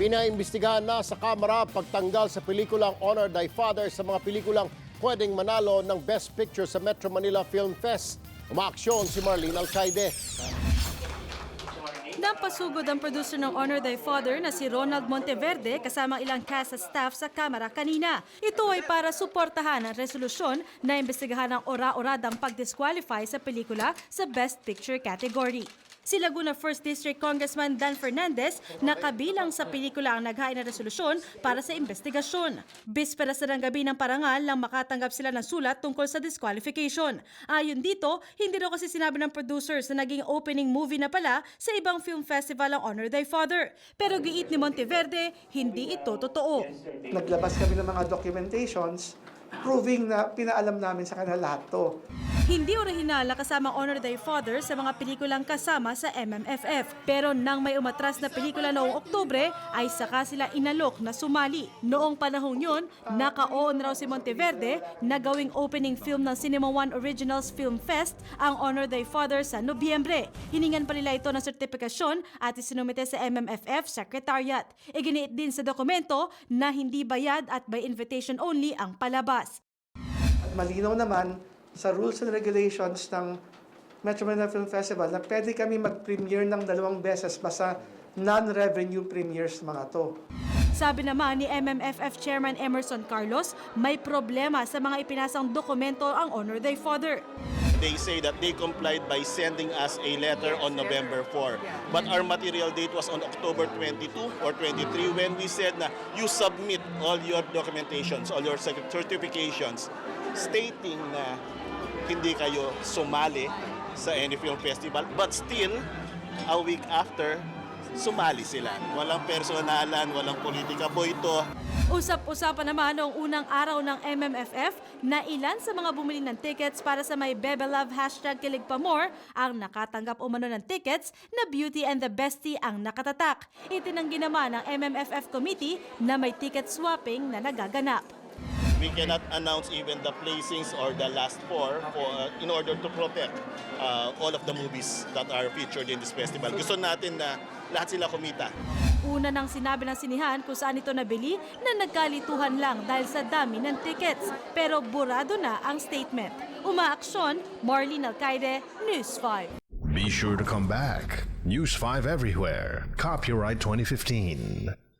Pinaimbestigahan na sa Kamara pagtanggal sa pelikulang Honor Thy Father sa mga pelikulang pwedeng manalo ng Best Picture sa Metro Manila Film Fest. Umaaksyon si Marlene Alcaide. Nampasugod ang producer ng Honor Thy Father na si Ronald Monteverde kasama ilang cast staff sa kamera kanina. Ito ay para suportahan ang resolusyon na imbestigahan ang ora-oradang pag-disqualify sa pelikula sa Best Picture category. Si Laguna 1st District Congressman Dan Fernandez na kabilang sa pelikula ang naghain ng resolusyon para sa investigasyon. Bispera sa ng gabi ng parangal nang makatanggap sila ng sulat tungkol sa disqualification. Ayon dito, hindi raw kasi sinabi ng producers na naging opening movie na pala sa ibang film festival ang Honor Thy Father. Pero giit ni Monteverde, hindi ito totoo. naglabas kami ng mga documentations proving na pinaalam namin sa kanila lahat to. Hindi orihinal na kasama Honor Thy Father sa mga pelikulang kasama sa MMFF. Pero nang may umatras na pelikula noong Oktubre, ay saka sila inalok na sumali. Noong panahong yun, naka-on raw si Monteverde na gawing opening film ng Cinema One Originals Film Fest ang Honor Thy Father sa Nobyembre. Hiningan pa nila ito ng sertifikasyon at isinumite sa MMFF Secretariat. Iginiit din sa dokumento na hindi bayad at by invitation only ang palabas. At malinaw naman sa rules and regulations ng Metro Manila Film Festival na pwede kami mag-premiere ng dalawang beses basta non-revenue premieres mga to. Sabi naman ni MMFF Chairman Emerson Carlos, may problema sa mga ipinasang dokumento ang Honor Thy Father. they say that they complied by sending us a letter on November 4. But our material date was on October 22 or 23 when we said na you submit all your documentations, all your cert- certifications stating na hindi kayo sumali sa any film festival but still a week after sumali sila. Walang personalan, walang politika po ito. Usap-usapan naman noong unang araw ng MMFF na ilan sa mga bumili ng tickets para sa may Bebe Love hashtag Kilig Pa More ang nakatanggap umano ng tickets na Beauty and the Bestie ang nakatatak. Itinanggi naman ng MMFF committee na may ticket swapping na nagaganap. We cannot announce even the placings or the last four for, uh, in order to protect uh, all of the movies that are featured in this festival. Gusto natin na lahat sila kumita. Una nang sinabi ng sinihan kung saan ito nabili na nagkalituhan lang dahil sa dami ng tickets. Pero burado na ang statement. Umaaksyon, Marlene Alcaide, News 5. Be sure to come back. News 5 everywhere. Copyright 2015.